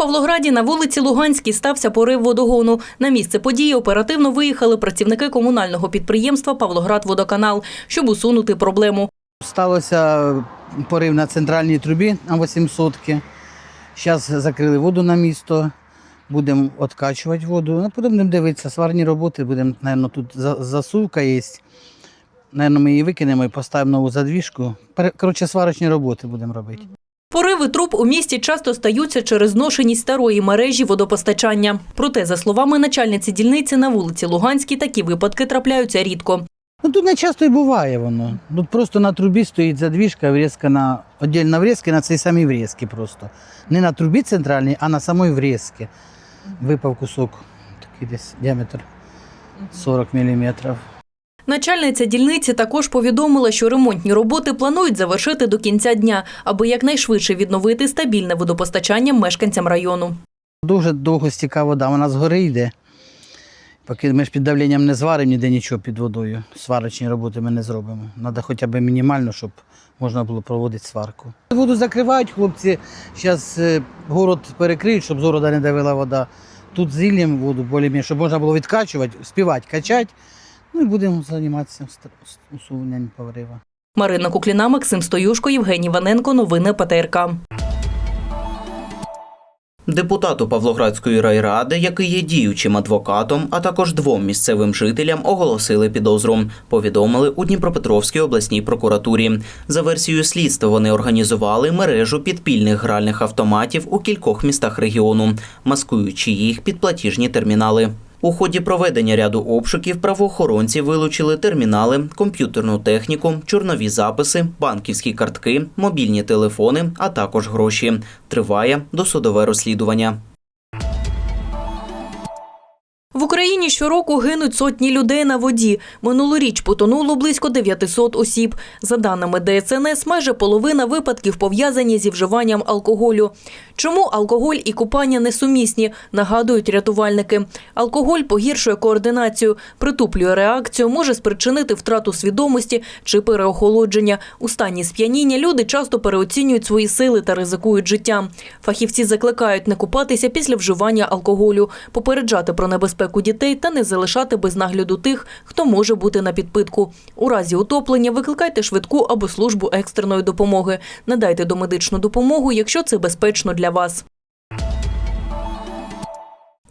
Павлограді на вулиці Луганській стався порив водогону. На місце події оперативно виїхали працівники комунального підприємства Павлоградводоканал, щоб усунути проблему. Сталося порив на центральній трубі на 800 Зараз закрили воду на місто, будемо відкачувати воду. Ну, будемо дивитися, сварні роботи, будемо, мабуть, тут засувка є. Наверно, ми її викинемо і поставимо нову задвіжку. Коротше, сварочні роботи будемо робити. Пориви труб у місті часто стаються через зношеність старої мережі водопостачання. Проте, за словами начальниці дільниці на вулиці Луганській, такі випадки трапляються рідко. Ну тут не часто і буває воно. Тут просто на трубі стоїть задвіжка, врізка на віддільна врізка на цій самій врізці просто. Не на трубі центральній, а на самій врізці. Випав кусок, такий десь діаметр 40 мм. Начальниця дільниці також повідомила, що ремонтні роботи планують завершити до кінця дня, аби якнайшвидше відновити стабільне водопостачання мешканцям району. Дуже довго стіка вода, вона згори йде. Поки ми ж під давленням не зваримо ніде нічого під водою. Сварочні роботи ми не зробимо. Треба хоча б мінімально, щоб можна було проводити сварку. Воду закривають хлопці. Зараз город перекриють, щоб з города не давила вода. Тут зіллям воду, щоб можна було відкачувати, співати, качати. Ну і будемо займатися усуненням поврива. Марина Кукліна, Максим Стоюшко, Євгеній Ваненко. Новини ПТРК. Депутату Павлоградської райради, який є діючим адвокатом, а також двом місцевим жителям оголосили підозру. Повідомили у Дніпропетровській обласній прокуратурі. За версією слідства вони організували мережу підпільних гральних автоматів у кількох містах регіону, маскуючи їх під платіжні термінали. У ході проведення ряду обшуків правоохоронці вилучили термінали, комп'ютерну техніку, чорнові записи, банківські картки, мобільні телефони, а також гроші. Триває досудове розслідування. В Україні щороку гинуть сотні людей на воді. Минулоріч потонуло близько 900 осіб. За даними ДСНС, майже половина випадків пов'язані зі вживанням алкоголю. Чому алкоголь і купання несумісні, нагадують рятувальники. Алкоголь погіршує координацію, притуплює реакцію, може спричинити втрату свідомості чи переохолодження. У стані сп'яніння люди часто переоцінюють свої сили та ризикують життям. Фахівці закликають не купатися після вживання алкоголю, попереджати про небезпеку дітей та не залишати без нагляду тих, хто може бути на підпитку. У разі утоплення викликайте швидку або службу екстреної допомоги. Надайте домедичну допомогу, якщо це безпечно для вас.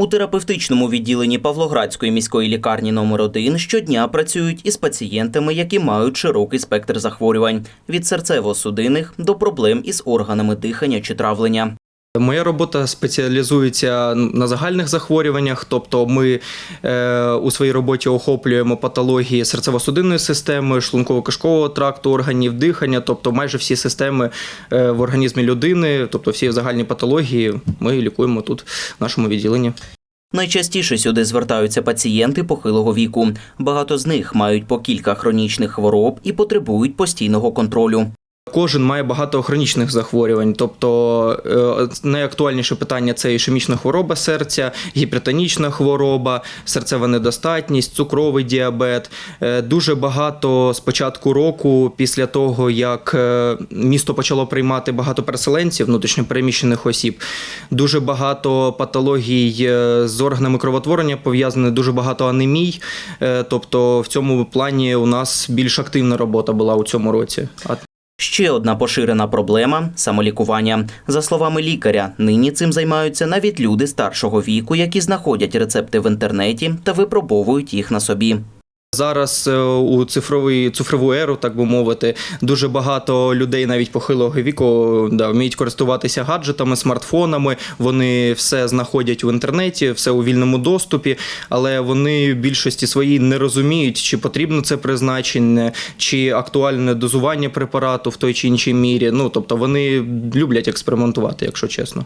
У терапевтичному відділенні Павлоградської міської лікарні номер 1 щодня працюють із пацієнтами, які мають широкий спектр захворювань від серцево-судинних до проблем із органами дихання чи травлення. Моя робота спеціалізується на загальних захворюваннях, тобто ми е, у своїй роботі охоплюємо патології серцево-судинної системи, шлунково-кишкового тракту, органів дихання, тобто майже всі системи е, в організмі людини, тобто всі загальні патології, ми лікуємо тут в нашому відділенні. Найчастіше сюди звертаються пацієнти похилого віку. Багато з них мають по кілька хронічних хвороб і потребують постійного контролю. Кожен має багато хронічних захворювань, тобто е, найактуальніше питання це ішемічна хвороба серця, гіпертонічна хвороба, серцева недостатність, цукровий діабет. Е, Дуже багато з початку року, після того як е, місто почало приймати багато переселенців, внутрішньопереміщених осіб, дуже багато патологій з органами кровотворення пов'язані, дуже багато анемій. Тобто, в цьому плані у нас більш активна робота була у цьому році. Ще одна поширена проблема самолікування. За словами лікаря, нині цим займаються навіть люди старшого віку, які знаходять рецепти в інтернеті та випробовують їх на собі. Зараз е, у цифровий цифрову еру, так би мовити, дуже багато людей, навіть похилого віку, да, вміють користуватися гаджетами, смартфонами. Вони все знаходять в інтернеті, все у вільному доступі, але вони в більшості своїй не розуміють, чи потрібно це призначення, чи актуальне дозування препарату в той чи іншій мірі. Ну тобто вони люблять експериментувати, якщо чесно.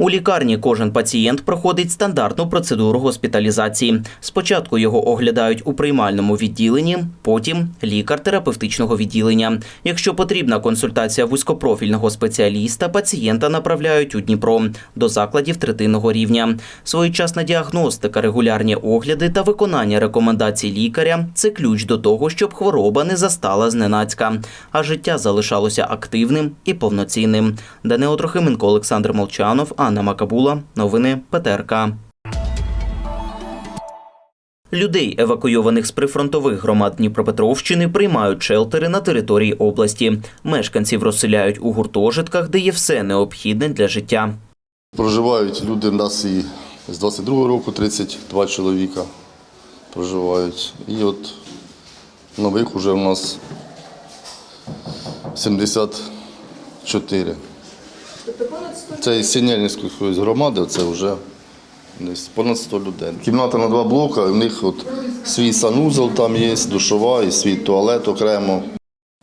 У лікарні кожен пацієнт проходить стандартну процедуру госпіталізації. Спочатку його оглядають у приймальному відділенні, потім лікар терапевтичного відділення. Якщо потрібна консультація вузькопрофільного спеціаліста, пацієнта направляють у Дніпро до закладів третинного рівня. Своєчасна діагностика, регулярні огляди та виконання рекомендацій лікаря це ключ до того, щоб хвороба не застала зненацька, а життя залишалося активним і повноцінним. Данило Трохименко, Олександр Молчанов, Анна Макабула, новини ПТРК. Людей, евакуйованих з прифронтових громад Дніпропетровщини, приймають шелтери на території області. Мешканців розселяють у гуртожитках, де є все необхідне для життя. Проживають люди в нас і з 22-го року 32 чоловіка проживають. І от нових уже у нас 74. Це із Сінельницької громади, це вже десь понад 100 людей. Кімната на два блоки, у них от свій санузел там є, душова і свій туалет окремо.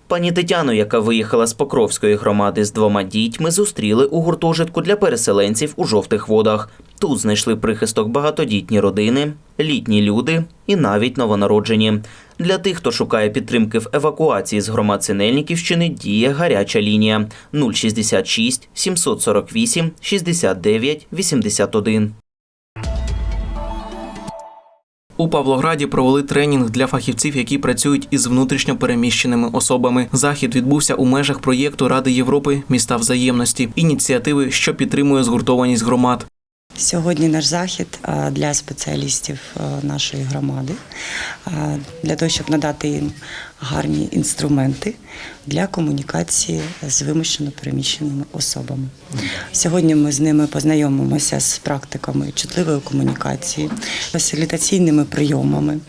Пані Тетяну, яка виїхала з Покровської громади з двома дітьми, зустріли у гуртожитку для переселенців у жовтих водах. Тут знайшли прихисток багатодітні родини, літні люди і навіть новонароджені. Для тих, хто шукає підтримки в евакуації з громад Синельниківщини, діє гаряча лінія 066 748 69 81. У Павлограді провели тренінг для фахівців, які працюють із внутрішньо переміщеними особами. Захід відбувся у межах проєкту Ради Європи Міста взаємності, ініціативи, що підтримує згуртованість громад. Сьогодні наш захід для спеціалістів нашої громади, для того, щоб надати їм гарні інструменти для комунікації з вимушено переміщеними особами. Сьогодні ми з ними познайомимося з практиками чутливої комунікації, фасилітаційними прийомами,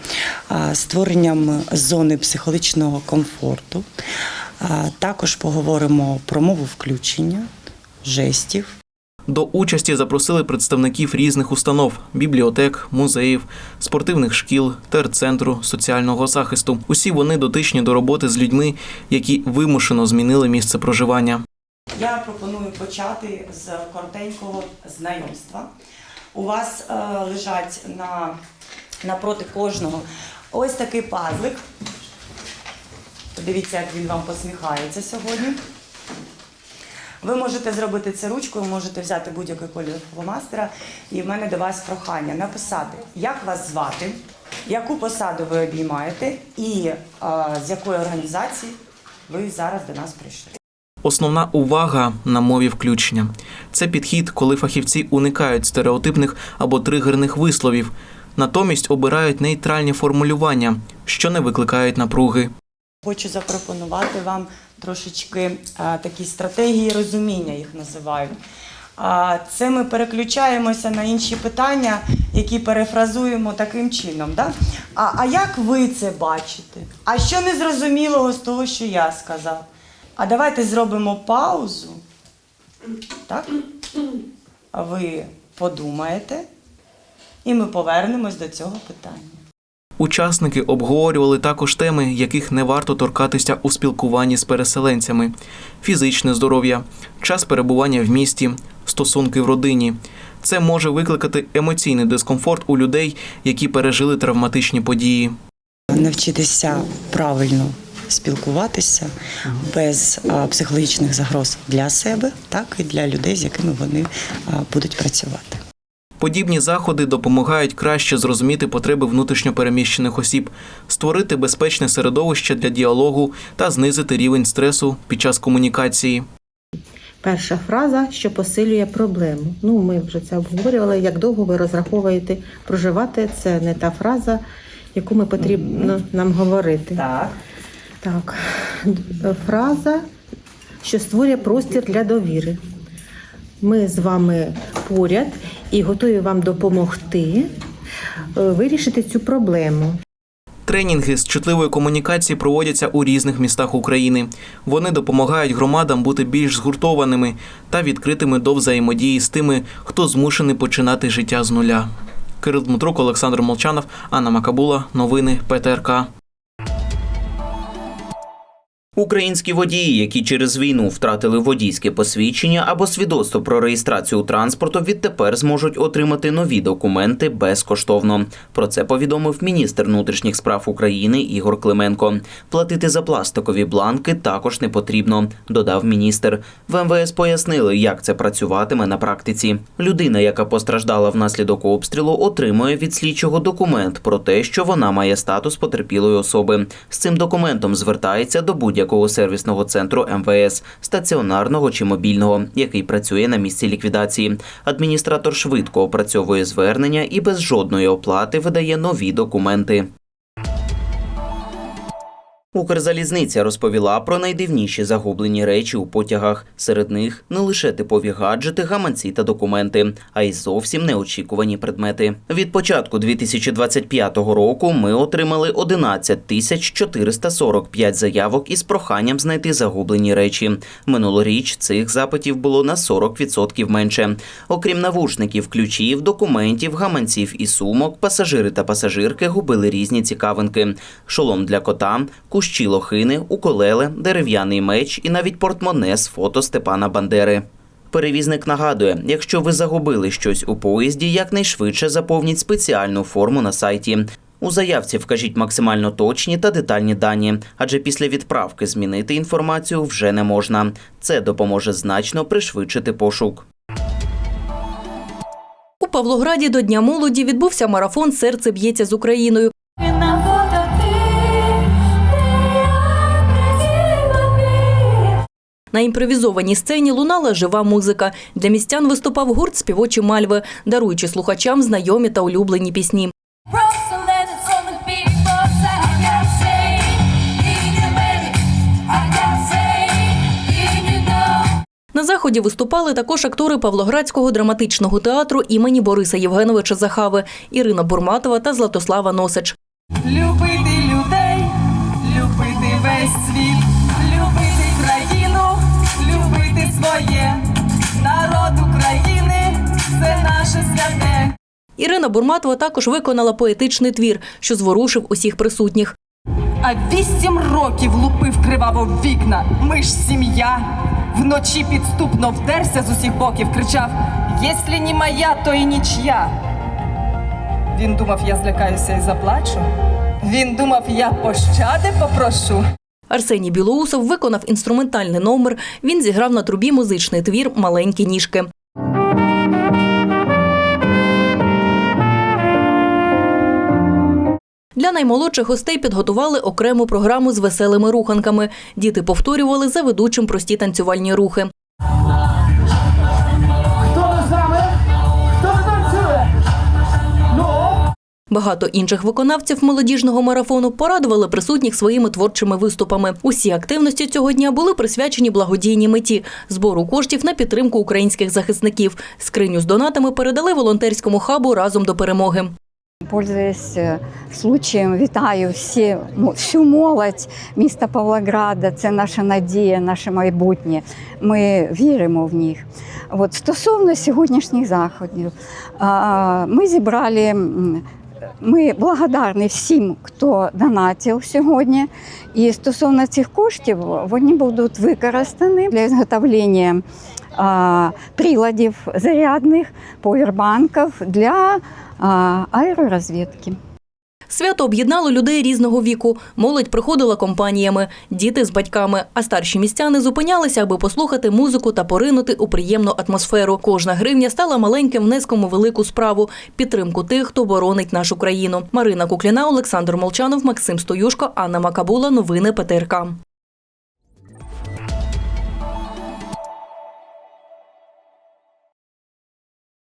створенням зони психологічного комфорту. Також поговоримо про мову включення, жестів. До участі запросили представників різних установ: бібліотек, музеїв, спортивних шкіл, терцентру, соціального захисту. Усі вони дотичні до роботи з людьми, які вимушено змінили місце проживання. Я пропоную почати з коротенького знайомства. У вас е, лежать на, напроти кожного ось такий пазлик. Подивіться, як він вам посміхається сьогодні. Ви можете зробити це ручкою, можете взяти будь-який кольор фломастера. І в мене до вас прохання написати, як вас звати, яку посаду ви обіймаєте і е, з якої організації ви зараз до нас прийшли. Основна увага на мові включення. Це підхід, коли фахівці уникають стереотипних або тригерних висловів, натомість обирають нейтральні формулювання, що не викликають напруги. Хочу запропонувати вам трошечки а, такі стратегії розуміння, їх називають. Це ми переключаємося на інші питання, які перефразуємо таким чином. Да? А, а як ви це бачите? А що незрозумілого з того, що я сказав? А давайте зробимо паузу. Так? Ви подумаєте, і ми повернемось до цього питання. Учасники обговорювали також теми, яких не варто торкатися у спілкуванні з переселенцями: фізичне здоров'я, час перебування в місті, стосунки в родині. Це може викликати емоційний дискомфорт у людей, які пережили травматичні події. навчитися правильно спілкуватися без психологічних загроз для себе, так і для людей, з якими вони будуть працювати. Подібні заходи допомагають краще зрозуміти потреби внутрішньопереміщених осіб, створити безпечне середовище для діалогу та знизити рівень стресу під час комунікації. Перша фраза, що посилює проблему. Ну, ми вже це обговорювали. Як довго ви розраховуєте проживати? Це не та фраза, яку ми потрібно нам говорити. Так. Так, фраза, що створює простір для довіри. Ми з вами поряд і готові вам допомогти е, вирішити цю проблему. Тренінги з чутливої комунікації проводяться у різних містах України. Вони допомагають громадам бути більш згуртованими та відкритими до взаємодії з тими, хто змушений починати життя з нуля. Кирил Дмитрук, Олександр Молчанов, Анна Макабула. Новини ПТРК. Українські водії, які через війну втратили водійське посвідчення або свідоцтво про реєстрацію транспорту, відтепер зможуть отримати нові документи безкоштовно. Про це повідомив міністр внутрішніх справ України Ігор Клименко. Платити за пластикові бланки також не потрібно, додав міністр. В МВС пояснили, як це працюватиме на практиці. Людина, яка постраждала внаслідок обстрілу, отримує від слідчого документ про те, що вона має статус потерпілої особи. З цим документом звертається до будь-якого будь-якого сервісного центру МВС, стаціонарного чи мобільного, який працює на місці ліквідації. Адміністратор швидко опрацьовує звернення і без жодної оплати видає нові документи. Укрзалізниця розповіла про найдивніші загублені речі у потягах. Серед них не лише типові гаджети, гаманці та документи, а й зовсім неочікувані предмети. Від початку 2025 року ми отримали 11 тисяч 445 заявок із проханням знайти загублені речі. Минулоріч цих запитів було на 40% менше. Окрім навушників, ключів, документів, гаманців і сумок, пасажири та пасажирки губили різні цікавинки: шолом для кота, кущі лохини, уколеле, дерев'яний меч і навіть портмоне з фото Степана Бандери. Перевізник нагадує, якщо ви загубили щось у поїзді, якнайшвидше заповніть спеціальну форму на сайті. У заявці вкажіть максимально точні та детальні дані, адже після відправки змінити інформацію вже не можна. Це допоможе значно пришвидшити пошук. У Павлограді до Дня молоді відбувся марафон Серце б'ється з Україною. На імпровізованій сцені лунала жива музика. Для містян виступав гурт співочі мальви, даруючи слухачам знайомі та улюблені пісні. На заході виступали також актори Павлоградського драматичного театру імені Бориса Євгеновича Захави, Ірина Бурматова та Златослава Носич. Любити людей, любити весь світ, любити країну, своє, народ України це наше святе. Ірина Бурматова також виконала поетичний твір, що зворушив усіх присутніх. А вісім років лупив криваво в вікна. Ми ж сім'я. Вночі підступно вдерся з усіх боків, кричав: Єслі не моя, то і нічия. Він думав, я злякаюся і заплачу. Він думав, я пощади попрошу. Арсеній Білоусов виконав інструментальний номер. Він зіграв на трубі музичний твір Маленькі ніжки. Для наймолодших гостей підготували окрему програму з веселими руханками. Діти повторювали за ведучим прості танцювальні рухи. Багато інших виконавців молодіжного марафону порадували присутніх своїми творчими виступами. Усі активності цього дня були присвячені благодійній меті збору коштів на підтримку українських захисників. Скриню з донатами передали волонтерському хабу разом до перемоги. Пользуясь е, случаєм, вітаю всі, всю молодь міста Павлограда. Це наша надія, наше майбутнє. Ми віримо в них. От, стосовно сьогоднішніх заходів, ми зібрали. Ми благодарні всім, хто донатив сьогодні. І стосовно цих коштів, вони будуть використані для зготовлення приладів зарядних, повербанків для аеророзвідки. Свято об'єднало людей різного віку. Молодь приходила компаніями, діти з батьками, а старші містяни зупинялися, аби послухати музику та поринути у приємну атмосферу. Кожна гривня стала маленьким внеском у велику справу підтримку тих, хто боронить нашу країну. Марина Кукліна, Олександр Молчанов, Максим Стоюшко, Анна Макабула. Новини ПТРК.